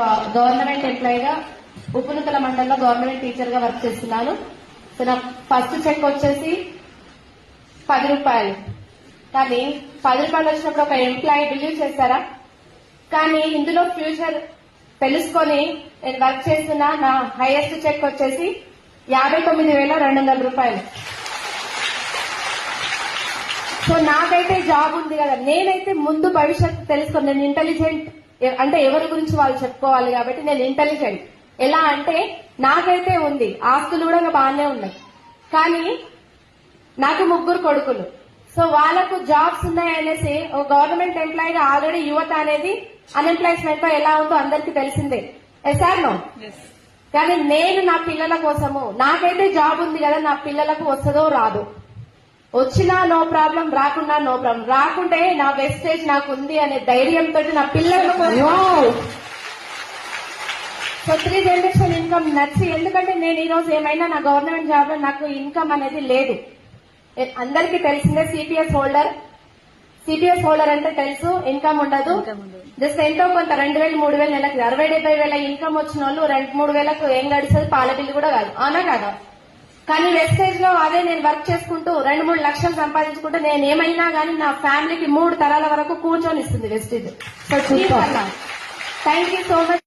Government ఎంప్లాయీగా ఉప్పునుకల మండలంలో government టీచర్గా work చేస్తున్నాను. సో నా ఫస్ట్ చెక్ వచ్చేసి పది రూపాయలు. కానీ పది రూపాయలు వచ్చినప్పుడు ఒక ఎంప్లాయీ బిలీవ్ చేస్తారా కానీ ఇందులో ఫ్యూచర్ తెలుసుకొని నేను వర్క్ చేస్తున్న నా హైయెస్ట్ చెక్ వచ్చేసి యాభై తొమ్మిది వేల రెండు వందల రూపాయలు. సో నాకైతే జాబ్ ఉంది కదా. నేనైతే ముందు భవిష్యత్తు తెలుసుకుని నేను ఇంటెలిజెంట్ అంటే ఎవరి గురించి వాళ్ళు చెప్పుకోవాలి కాబట్టి నేను ఇంటెలిజెంట్ ఎలా అంటే నాకైతే ఉంది ఆస్తులు కూడా బాగానే ఉన్నాయి. కానీ నాకు ముగ్గురు కొడుకులు. సో వాళ్ళకు జాబ్స్ ఉన్నాయనేసి ఒక గవర్నమెంట్ ఎంప్లాయీగా ఆల్రెడీ యువత అనేది అన్ఎంప్లాయ్మెంట్తో ఎలా ఉందో అందరికీ తెలిసిందే. Yes or no? కానీ నేను నా పిల్లల కోసము నాకైతే జాబ్ ఉంది కదా నా పిల్లలకు వస్తుందో రాదు. వచ్చినా నో ప్రాబ్లం రాకున్నా నో ప్రాబ్లం. రాకుంటే నా వెస్టేజ్ నాకు ఉంది అనే ధైర్యంతో నా పిల్లల కోసం సో త్రీ జనరేషన్ ఇన్కమ్ నచ్చి ఎందుకంటే నేను ఈ రోజు ఏమైనా నా గవర్నమెంట్ జాబ్లో నాకు ఇన్కమ్ అనేది లేదు. అందరికీ తెలిసిందే సిపిఎస్ హోల్డర్ సిపిఎస్ హోల్డర్ అంటే తెలుసు ఇన్కమ్ ఉండదు. జస్ట్ ఎంతో కొంత రెండు వేలు మూడు వేలు నెలకి అరవై డెబ్బై వేల ఇన్కమ్ వచ్చిన వాళ్ళు రెండు మూడు వేలకు ఏం గడిచేది? పాల బిల్లు కూడా కాదు. అవునా కాదా? కానీ వెస్టేజ్లో అదే నేను వర్క్ చేసుకుంటూ రెండు మూడు లక్షలు సంపాదించుకుంటూ నేను ఏమైనా కానీ నా ఫ్యామిలీకి మూడు తరాల వరకు కూర్చొని ఇస్తుంది wastage so thank you so much